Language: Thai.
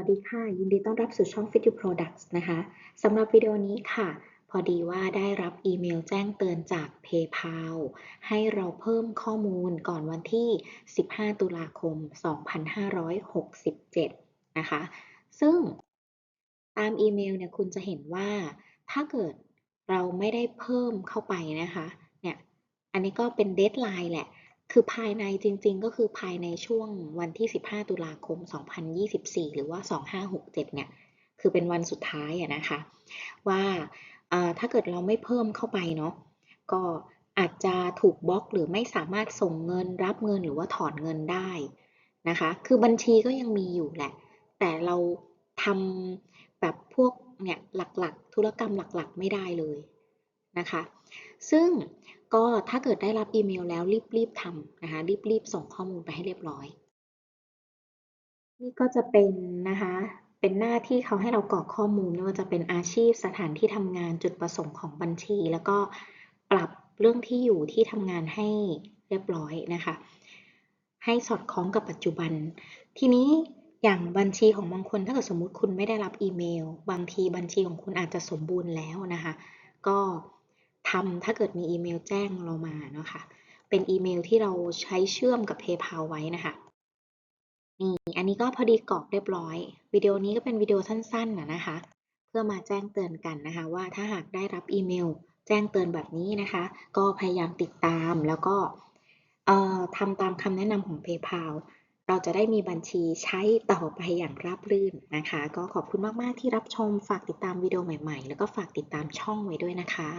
วัสดีค่ะ ยินดีต้อนรับสู่ช่อง Fit You Products นะคะสำหรับวิดีโอนี้ค่ะ พอดีว่าได้รับอีเมลแจ้งเตือนจาก PayPal ให้เราเพิ่มข้อมูลก่อนวันที่ 15 ตุลาคม 2567 นะคะ ซึ่งตามอีเมลเนี่ยคุณจะเห็นว่าถ้าเกิดเราไม่ได้เพิ่มเข้าไปนะคะ เนี่ย อันนี้ก็เป็นเดทไลน์แหละ คือภายในจริง ๆ ก็คือภายในช่วงวันที่ 15 ตุลาคม 2024 หรือว่า 2567 เนี่ย คือเป็นวันสุดท้ายอะนะคะ ว่าถ้าเกิดเราไม่เพิ่มเข้าไปเนาะก็อาจจะถูกบล็อกหรือไม่สามารถส่งเงินรับเงินหรือว่าถอนเงินได้นะคะ คือบัญชีก็ยังมีอยู่แหละ แต่เราทำแบบพวกเนี่ยหลักๆ ธุรกรรมหลักๆ ไม่ได้เลย นะคะ ซึ่งก็ถ้าเกิดได้รับอีเมลแล้วรีบๆทำนะคะรีบๆส่งข้อมูลไปให้เรียบร้อย นี่ก็จะเป็นนะคะเป็นหน้าที่เขาให้เรากรอกข้อมูลไม่ว่าจะเป็นอาชีพสถานที่ทำงานจุดประสงค์ของบัญชี แล้วก็ปรับเรื่องที่อยู่ที่ทำงานให้เรียบร้อยนะคะ ให้สอดคล้องกับปัจจุบัน ทีนี้อย่างบัญชีของบางคนถ้าเกิดสมมุติคุณไม่ได้รับอีเมล บางทีบัญชีของคุณอาจจะสมบูรณ์แล้วนะคะ ก็ ทำถ้าเกิดมีอีเมลแจ้งเรามาเนาะคะ่ะ เป็นอีเมลที่เราใช้เชื่อมกับ PayPal ไว้นะคะนี่อันนี้ก็พอดีกรอกเรียบร้อย วิดีโอนี้ก็เป็นวิดีโอสั้นๆนะนะคะ เพื่อมาแจ้งเตือนกันนะคะ ว่าถ้าหากได้รับอีเมลแจ้งเตือนแบบนี้นะคะ ก็พยายามติดตามแล้วก็ทำตามคำแนะนำของ PayPal เราจะได้มีบัญชีใช้ต่อไปอย่างราบรื่นนะคะ ก็ขอบคุณมาก ๆ ที่รับชมฝากติดตามวิดีโอใหม่ ๆ แล้วก็ฝากติดตามช่องไว้ด้วยนะคะ